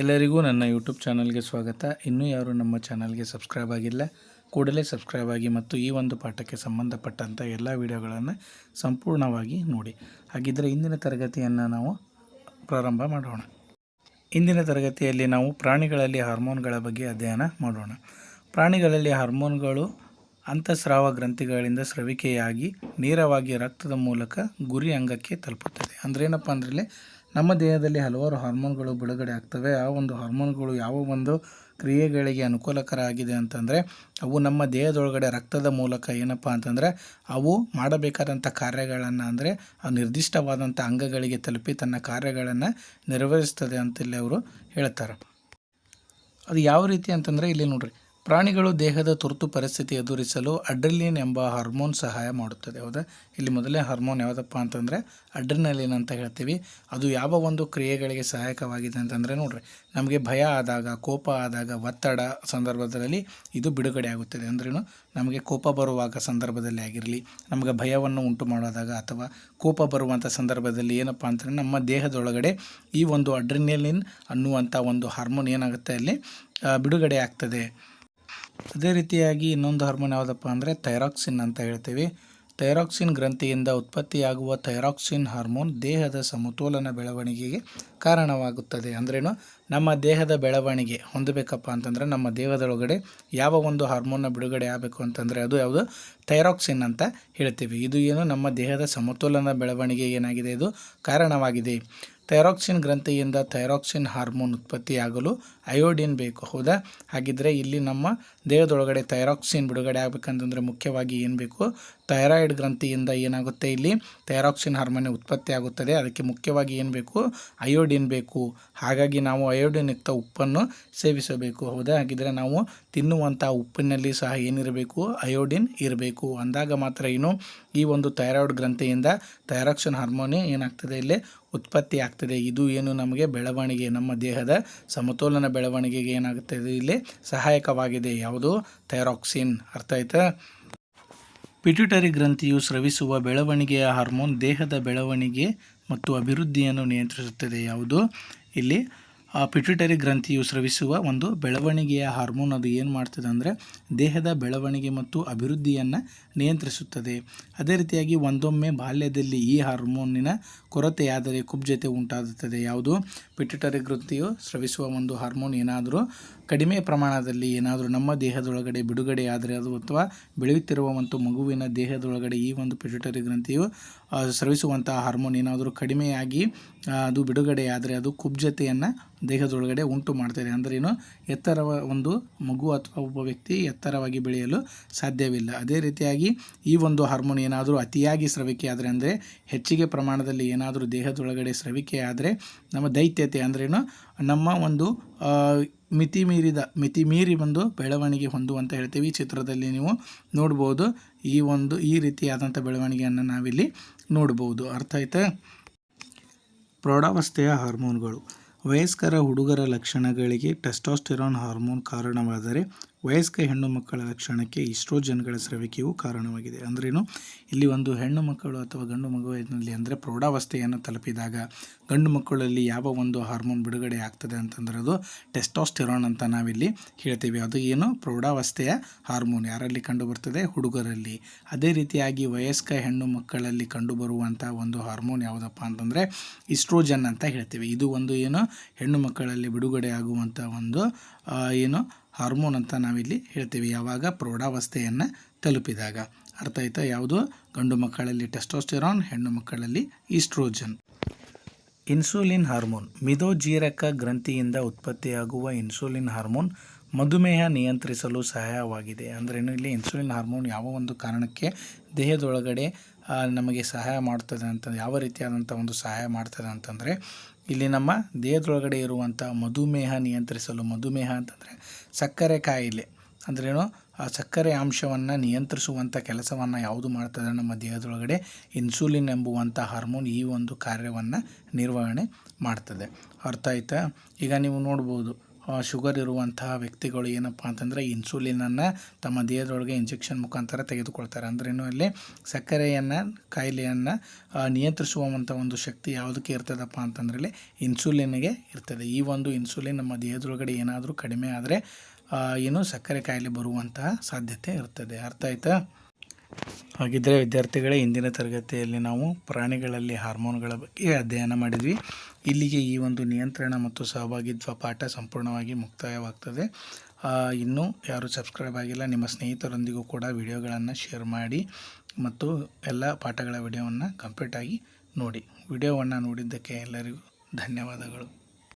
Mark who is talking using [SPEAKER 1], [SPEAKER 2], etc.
[SPEAKER 1] ಎಲ್ಲರಿಗೂ ನನ್ನ ಯೂಟ್ಯೂಬ್ ಚಾನಲ್ಗೆ ಸ್ವಾಗತ. ಇನ್ನೂ ಯಾರು ನಮ್ಮ ಚಾನಲ್ಗೆ ಸಬ್ಸ್ಕ್ರೈಬ್ ಆಗಿಲ್ಲ, ಕೂಡಲೇ ಸಬ್ಸ್ಕ್ರೈಬ್ ಆಗಿ ಮತ್ತು ಈ ಒಂದು ಪಾಠಕ್ಕೆ ಸಂಬಂಧಪಟ್ಟಂಥ ಎಲ್ಲ ವಿಡಿಯೋಗಳನ್ನು ಸಂಪೂರ್ಣವಾಗಿ ನೋಡಿ. ಹಾಗಿದ್ದರೆ ಇಂದಿನ ತರಗತಿಯನ್ನು ನಾವು ಪ್ರಾರಂಭ ಮಾಡೋಣ. ಇಂದಿನ ತರಗತಿಯಲ್ಲಿ ನಾವು ಪ್ರಾಣಿಗಳಲ್ಲಿ ಹಾರ್ಮೋನ್ಗಳ ಬಗ್ಗೆ ಅಧ್ಯಯನ ಮಾಡೋಣ. ಪ್ರಾಣಿಗಳಲ್ಲಿ ಹಾರ್ಮೋನ್ಗಳು ಅಂತಸ್ರಾವ ಗ್ರಂಥಿಗಳಿಂದ ಸ್ರವಿಕೆಯಾಗಿ ನೇರವಾಗಿ ರಕ್ತದ ಮೂಲಕ ಗುರಿ ಅಂಗಕ್ಕೆ ತಲುಪುತ್ತದೆ. ಅಂದ್ರೆ ಏನಪ್ಪ ಅಂದ್ರೆ ನಮ್ಮ ದೇಹದಲ್ಲಿ ಹಲವಾರು ಹಾರ್ಮೋನ್ಗಳು ಬಿಡುಗಡೆ ಆಗ್ತವೆ. ಆ ಒಂದು ಹಾರ್ಮೋನ್ಗಳು ಯಾವ ಒಂದು ಕ್ರಿಯೆಗಳಿಗೆ ಅನುಕೂಲಕರ ಆಗಿದೆ ಅಂತಂದರೆ, ಅವು ನಮ್ಮ ದೇಹದೊಳಗಡೆ ರಕ್ತದ ಮೂಲಕ ಏನಪ್ಪ ಅಂತಂದರೆ, ಅವು ಮಾಡಬೇಕಾದಂಥ ಕಾರ್ಯಗಳನ್ನು ಅಂದರೆ, ಆ ನಿರ್ದಿಷ್ಟವಾದಂಥ ಅಂಗಗಳಿಗೆ ತಲುಪಿ ತನ್ನ ಕಾರ್ಯಗಳನ್ನು ನೆರವೇರಿಸ್ತದೆ ಅಂತಲ್ಲಿ ಅವರು ಹೇಳ್ತಾರೆ. ಅದು ಯಾವ ರೀತಿ ಅಂತಂದರೆ ಇಲ್ಲಿ ನೋಡ್ರಿ. ಪ್ರಾಣಿಗಳು ದೇಹದ ತುರ್ತು ಪರಿಸ್ಥಿತಿ ಎದುರಿಸಲು ಅಡ್ರಿಲಿನ್ ಎಂಬ ಹಾರ್ಮೋನ್ ಸಹಾಯ ಮಾಡುತ್ತದೆ, ಹೌದಾ? ಇಲ್ಲಿ ಮೊದಲೇ ಹಾರ್ಮೋನ್ ಯಾವುದಪ್ಪ ಅಂತಂದರೆ ಅಡ್ರಿನಲಿನ್ ಅಂತ ಹೇಳ್ತೀವಿ. ಅದು ಯಾವ ಒಂದು ಕ್ರಿಯೆಗಳಿಗೆ ಸಹಾಯಕವಾಗಿದೆ ಅಂತಂದರೆ ನೋಡ್ರಿ, ನಮಗೆ ಭಯ ಆದಾಗ, ಕೋಪ ಆದಾಗ, ಒತ್ತಡ ಸಂದರ್ಭದಲ್ಲಿ ಇದು ಬಿಡುಗಡೆ ಆಗುತ್ತದೆ. ಅಂದ್ರೂ ನಮಗೆ ಕೋಪ ಬರುವಾಗ ಸಂದರ್ಭದಲ್ಲಿ ಆಗಿರಲಿ, ನಮಗೆ ಭಯವನ್ನು ಉಂಟು ಮಾಡೋದಾಗ ಅಥವಾ ಕೋಪ ಬರುವಂಥ ಸಂದರ್ಭದಲ್ಲಿ ಏನಪ್ಪ ಅಂತಂದರೆ ನಮ್ಮ ದೇಹದೊಳಗಡೆ ಈ ಒಂದು ಅಡ್ರಿನಲಿನ್ ಅನ್ನುವಂಥ ಒಂದು ಹಾರ್ಮೋನ್ ಏನಾಗುತ್ತೆ ಅಲ್ಲಿ ಬಿಡುಗಡೆ ಆಗ್ತದೆ. ಅದೇ ರೀತಿಯಾಗಿ ಇನ್ನೊಂದು ಹಾರ್ಮೋನ್ ಯಾವುದಪ್ಪ ಅಂದರೆ ಥೈರಾಕ್ಸಿನ್ ಅಂತ ಹೇಳ್ತೀವಿ. ಥೈರಾಕ್ಸಿನ್ ಗ್ರಂಥಿಯಿಂದ ಉತ್ಪತ್ತಿಯಾಗುವ ಥೈರಾಕ್ಸಿನ್ ಹಾರ್ಮೋನ್ ದೇಹದ ಸಮತೋಲನ ಬೆಳವಣಿಗೆಗೆ ಕಾರಣವಾಗುತ್ತದೆ ಅಂದ್ರೇನು? ನಮ್ಮ ದೇಹದ ಬೆಳವಣಿಗೆ ಹೊಂದಬೇಕಪ್ಪ ಅಂತಂದರೆ ನಮ್ಮ ದೇಹದೊಳಗಡೆ ಯಾವ ಒಂದು ಹಾರ್ಮೋನ್ನ ಬಿಡುಗಡೆ ಆಗಬೇಕು ಅಂತಂದರೆ ಅದು ಯಾವುದು? ಥೈರಾಕ್ಸಿನ್ ಅಂತ ಹೇಳ್ತೀವಿ. ಇದು ಏನು? ನಮ್ಮ ದೇಹದ ಸಮತೋಲನ ಬೆಳವಣಿಗೆ ಏನಾಗಿದೆ? ಇದು ಕಾರಣವಾಗಿದೆ. ಥೈರಾಕ್ಸಿನ್ ಗ್ರಂಥಿಯಿಂದ ಥೈರಾಕ್ಸಿನ್ ಹಾರ್ಮೋನ್ ಉತ್ಪತ್ತಿಯಾಗಲು ಅಯೋಡಿನ್ ಬೇಕು. ಹೌದಾ? ಹಾಗಿದ್ದರೆ ಇಲ್ಲಿ ನಮ್ಮ ದೇಹದೊಳಗಡೆ ಥೈರಾಕ್ಸಿನ್ ಬಿಡುಗಡೆ ಆಗಬೇಕಂತಂದರೆ ಮುಖ್ಯವಾಗಿ ಏನು ಬೇಕು? ಥೈರಾಯ್ಡ್ ಗ್ರಂಥಿಯಿಂದ ಏನಾಗುತ್ತೆ ಇಲ್ಲಿ? ಥೈರಾಕ್ಸಿನ್ ಹಾರ್ಮೋನ್ ಉತ್ಪತ್ತಿ ಆಗುತ್ತದೆ ಅದಕ್ಕೆ ಮುಖ್ಯವಾಗಿ ಏನು ಬೇಕು? ಅಯೋಡಿನ್ ಬೇಕು. ಹಾಗಾಗಿ ನಾವು ಅಯೋಡಿನ್ ಯುಕ್ತ ಉಪ್ಪನ್ನು ಸೇವಿಸಬೇಕು. ಹೌದಾ? ಹಾಗಿದ್ರೆ ನಾವು ತಿನ್ನುವಂಥ ಉಪ್ಪಿನಲ್ಲಿ ಸಹ ಏನಿರಬೇಕು? ಅಯೋಡಿನ್ ಇರಬೇಕು. ಅಂದಾಗ ಮಾತ್ರ ಏನು? ಈ ಒಂದು ಥೈರಾಯ್ಡ್ ಗ್ರಂಥಿಯಿಂದ ಥೈರಾಕ್ಸಿನ್ ಹಾರ್ಮೋನಿ ಏನಾಗ್ತದೆ? ಇಲ್ಲಿ ಉತ್ಪತ್ತಿ ಆಗ್ತದೆ. ಇದು ಏನು? ನಮಗೆ ಬೆಳವಣಿಗೆ, ನಮ್ಮ ದೇಹದ ಸಮತೋಲನ ಬೆಳವಣಿಗೆಗೆ ಏನಾಗುತ್ತದೆ ಇಲ್ಲಿ ಸಹಾಯಕವಾಗಿದೆ. ಯಾವುದು? ಥೈರಾಕ್ಸಿನ್. ಅರ್ಥ ಆಯ್ತಾ? ಪಿಟ್ಯುಟರಿ ಗ್ರಂಥಿಯು ಸ್ರವಿಸುವ ಬೆಳವಣಿಗೆಯ ಹಾರ್ಮೋನ್ ದೇಹದ ಬೆಳವಣಿಗೆ ಮತ್ತು ಅಭಿವೃದ್ಧಿಯನ್ನು ನಿಯಂತ್ರಿಸುತ್ತದೆ. ಯಾವುದು? ಇಲ್ಲಿ ಆ ಪಿಟ್ಯುಟರಿ ಗ್ರಂಥಿಯು ಸ್ರವಿಸುವ ಒಂದು ಬೆಳವಣಿಗೆಯ ಹಾರ್ಮೋನ್ ಅದು ಏನು ಮಾಡ್ತದೆ ಅಂದರೆ ದೇಹದ ಬೆಳವಣಿಗೆ ಮತ್ತು ಅಭಿವೃದ್ಧಿಯನ್ನು ನಿಯಂತ್ರಿಸುತ್ತದೆ. ಅದೇ ರೀತಿಯಾಗಿ ಒಂದೊಮ್ಮೆ ಬಾಲ್ಯದಲ್ಲಿ ಈ ಹಾರ್ಮೋನಿನ ಕೊರತೆಯಾದರೆ ಕುಬ್ಜತೆ ಉಂಟಾಗುತ್ತದೆ. ಯಾವುದು? ಪಿಟ್ಯುಟರಿ ಗ್ರಂಥಿಯು ಸ್ರವಿಸುವ ಒಂದು ಹಾರ್ಮೋನ್ ಏನಾದರೂ ಕಡಿಮೆ ಪ್ರಮಾಣದಲ್ಲಿ ಏನಾದರೂ ನಮ್ಮ ದೇಹದೊಳಗಡೆ ಬಿಡುಗಡೆ ಆದರೆ ಅದು ಅಥವಾ ಬೆಳೆಯುತ್ತಿರುವ ಒಂದು ಮಗುವಿನ ದೇಹದೊಳಗಡೆ ಈ ಒಂದು ಪಿಟ್ಯುಟರಿ ಗ್ರಂಥಿಯು ಆ, ಸ್ರವಿಸುವಂತಹ ಹಾರ್ಮೋನ್ ಏನಾದರೂ ಕಡಿಮೆಯಾಗಿ ಅದು ಬಿಡುಗಡೆಯಾದರೆ ಅದು ಕುಬ್ಜತೆಯನ್ನು ದೇಹದೊಳಗಡೆ ಉಂಟು ಮಾಡ್ತದೆ. ಅಂದ್ರೇನು ಎತ್ತರ ಒಂದು ಮಗು ಅಥವಾ ಒಬ್ಬ ವ್ಯಕ್ತಿ ಎತ್ತರವಾಗಿ ಬೆಳೆಯಲು ಸಾಧ್ಯವಿಲ್ಲ. ಅದೇ ರೀತಿಯಾಗಿ ಈ ಒಂದು ಹಾರ್ಮೋನ್ ಏನಾದರೂ ಅತಿಯಾಗಿ ಸ್ರವಿಕೆ ಆದರೆ ಅಂದರೆ ಹೆಚ್ಚಿಗೆ ಪ್ರಮಾಣದಲ್ಲಿ ಏನಾದರೂ ದೇಹದೊಳಗಡೆ ಸ್ರವಿಕೆ ಆದರೆ ನಮ್ಮ ದೈತ್ಯತೆ ಅಂದ್ರೇನು ನಮ್ಮ ಒಂದು ಮಿತಿ ಮೀರಿದ, ಮಿತಿ ಮೀರಿ ಒಂದು ಬೆಳವಣಿಗೆ ಹೊಂದುವಂತ ಹೇಳ್ತೀವಿ. ಈ ಚಿತ್ರದಲ್ಲಿ ನೀವು ನೋಡ್ಬೋದು. ಈ ಒಂದು, ಈ ರೀತಿಯಾದಂಥ ಬೆಳವಣಿಗೆಯನ್ನು ನಾವಿಲ್ಲಿ ನೋಡ್ಬೋದು. ಅರ್ಥ ಆಯ್ತಾ? ಪ್ರೌಢಾವಸ್ಥೆಯ ಹಾರ್ಮೋನ್ಗಳು. ವಯಸ್ಕರ ಹುಡುಗರ ಲಕ್ಷಣಗಳಿಗೆ ಟೆಸ್ಟೋಸ್ಟೆರಾನ್ ಹಾರ್ಮೋನ್ ಕಾರಣವಾದರೆ ವಯಸ್ಕ ಹೆಣ್ಣು ಮಕ್ಕಳ ಲಕ್ಷಣಕ್ಕೆ ಈಸ್ಟ್ರೋಜನ್ಗಳ ಸ್ರವಿಕೆಯು ಕಾರಣವಾಗಿದೆ. ಅಂದ್ರೇನು? ಇಲ್ಲಿ ಒಂದು ಹೆಣ್ಣು ಮಕ್ಕಳು ಅಥವಾ ಗಂಡು ಮಗುವಿನಲ್ಲಿ ಅಂದರೆ ಪ್ರೌಢಾವಸ್ಥೆಯನ್ನು ತಲುಪಿದಾಗ ಗಂಡು ಮಕ್ಕಳಲ್ಲಿ ಯಾವ ಒಂದು ಹಾರ್ಮೋನ್ ಬಿಡುಗಡೆ ಆಗ್ತದೆ ಅಂತಂದ್ರೆ ಅದು ಟೆಸ್ಟೋಸ್ಟೆರಾನ್ ಅಂತ ನಾವಿಲ್ಲಿ ಹೇಳ್ತೀವಿ. ಅದು ಏನು? ಪ್ರೌಢಾವಸ್ಥೆಯ ಹಾರ್ಮೋನ್. ಯಾರಲ್ಲಿ ಕಂಡುಬರ್ತದೆ? ಹುಡುಗರಲ್ಲಿ. ಅದೇ ರೀತಿಯಾಗಿ ವಯಸ್ಕ ಹೆಣ್ಣು ಮಕ್ಕಳಲ್ಲಿ ಕಂಡುಬರುವಂಥ ಒಂದು ಹಾರ್ಮೋನ್ ಯಾವುದಪ್ಪ ಅಂತಂದರೆ ಇಸ್ಟ್ರೋಜನ್ ಅಂತ ಹೇಳ್ತೀವಿ. ಇದು ಒಂದು ಏನು? ಹೆಣ್ಣು ಮಕ್ಕಳಲ್ಲಿ ಬಿಡುಗಡೆ ಆಗುವಂಥ ಒಂದು ಏನು? ಹಾರ್ಮೋನ್ ಅಂತ ನಾವಿಲ್ಲಿ ಹೇಳ್ತೀವಿ. ಯಾವಾಗ? ಪ್ರೌಢಾವಸ್ಥೆಯನ್ನು ತಲುಪಿದಾಗ. ಅರ್ಥ ಆಯ್ತಾ? ಯಾವುದು? ಗಂಡು ಮಕ್ಕಳಲ್ಲಿ ಟೆಸ್ಟೋಸ್ಟೆರಾನ್, ಹೆಣ್ಣು ಮಕ್ಕಳಲ್ಲಿ ಈಸ್ಟ್ರೋಜನ್. Insulin hormone. ಮಿದೋಜೀರಕ ಗ್ರಂಥಿಯಿಂದ ಉತ್ಪತ್ತಿಯಾಗುವ ಇನ್ಸುಲಿನ್ ಹಾರ್ಮೋನ್ ಮಧುಮೇಹ ನಿಯಂತ್ರಿಸಲು ಸಹಾಯವಾಗಿದೆ. ಅಂದ್ರೇನು ಇಲ್ಲಿ ಇನ್ಸುಲಿನ್ ಹಾರ್ಮೋನ್ ಯಾವ ಒಂದು ಕಾರಣಕ್ಕೆ ದೇಹದೊಳಗಡೆ ನಮಗೆ ಸಹಾಯ ಮಾಡ್ತದೆ ಅಂತ, ಯಾವ ರೀತಿಯಾದಂಥ ಒಂದು ಸಹಾಯ ಮಾಡ್ತದೆ ಅಂತಂದರೆ, ಇಲ್ಲಿ ನಮ್ಮ ದೇಹದೊಳಗಡೆ ಇರುವಂಥ ಮಧುಮೇಹ ನಿಯಂತ್ರಿಸಲು, ಮಧುಮೇಹ ಅಂತಂದರೆ ಸಕ್ಕರೆ ಕಾಯಿಲೆ. ಅಂದ್ರೇನು? ಆ ಸಕ್ಕರೆ ಅಂಶವನ್ನು ನಿಯಂತ್ರಿಸುವಂಥ ಕೆಲಸವನ್ನು ಯಾವುದು ಮಾಡ್ತದೆ? ನಮ್ಮ ದೇಹದೊಳಗಡೆ ಇನ್ಸುಲಿನ್ ಎಂಬುವಂಥ ಹಾರ್ಮೋನ್ ಈ ಒಂದು ಕಾರ್ಯವನ್ನು ನಿರ್ವಹಣೆ ಮಾಡ್ತದೆ. ಅರ್ಥ ಆಯ್ತಾ? ಈಗ ನೀವು ನೋಡ್ಬೋದು ಶುಗರ್ ಇರುವಂತಹ ವ್ಯಕ್ತಿಗಳು ಏನಪ್ಪ ಅಂತಂದರೆ ಇನ್ಸುಲಿನನ್ನು ತಮ್ಮ ದೇಹದೊಳಗೆ ಇಂಜೆಕ್ಷನ್ ಮುಖಾಂತರ ತೆಗೆದುಕೊಳ್ತಾರೆ. ಅಂದ್ರೇನು ಅಲ್ಲಿ ಸಕ್ಕರೆಯನ್ನು ಕಾಯಿಲೆಯನ್ನು ನಿಯಂತ್ರಿಸುವಂಥ ಒಂದು ಶಕ್ತಿ ಯಾವುದಕ್ಕೆ ಇರ್ತದಪ್ಪ ಅಂತಂದ್ರಲ್ಲಿ ಇನ್ಸುಲಿನ್ಗೆ ಇರ್ತದೆ. ಈ ಒಂದು ಇನ್ಸುಲಿನ್ ನಮ್ಮ ದೇಹದೊಳಗಡೆ ಏನಾದರೂ ಕಡಿಮೆ ಆದರೆ ಏನು ಸಕ್ಕರೆ ಕಾಯಿಲೆ ಬರುವಂತಹ ಸಾಧ್ಯತೆ ಇರ್ತದೆ. ಅರ್ಥ ಆಯ್ತಾ? ಹಾಗಿದ್ದರೆ ವಿದ್ಯಾರ್ಥಿಗಳೇ ಇಂದಿನ ತರಗತಿಯಲ್ಲಿ ನಾವು ಪ್ರಾಣಿಗಳಲ್ಲಿ ಹಾರ್ಮೋನ್ಗಳ ಬಗ್ಗೆ ಅಧ್ಯಯನ ಮಾಡಿದ್ವಿ. ಇಲ್ಲಿಗೆ ಈ ಒಂದು ನಿಯಂತ್ರಣ ಮತ್ತು ಸಹಭಾಗಿತ್ವ ಪಾಠ ಸಂಪೂರ್ಣವಾಗಿ ಮುಕ್ತಾಯವಾಗ್ತದೆ. ಇನ್ನೂ ಯಾರು ಸಬ್ಸ್ಕ್ರೈಬ್ ಆಗಿಲ್ಲ, ನಿಮ್ಮ ಸ್ನೇಹಿತರೊಂದಿಗೂ ಕೂಡ ವಿಡಿಯೋಗಳನ್ನು ಶೇರ್ ಮಾಡಿ ಮತ್ತು ಎಲ್ಲ ಪಾಠಗಳ ವಿಡಿಯೋವನ್ನು ಕಂಪ್ಲೀಟಾಗಿ ನೋಡಿ. ವಿಡಿಯೋವನ್ನು ನೋಡಿದ್ದಕ್ಕೆ ಎಲ್ಲರಿಗೂ ಧನ್ಯವಾದಗಳು.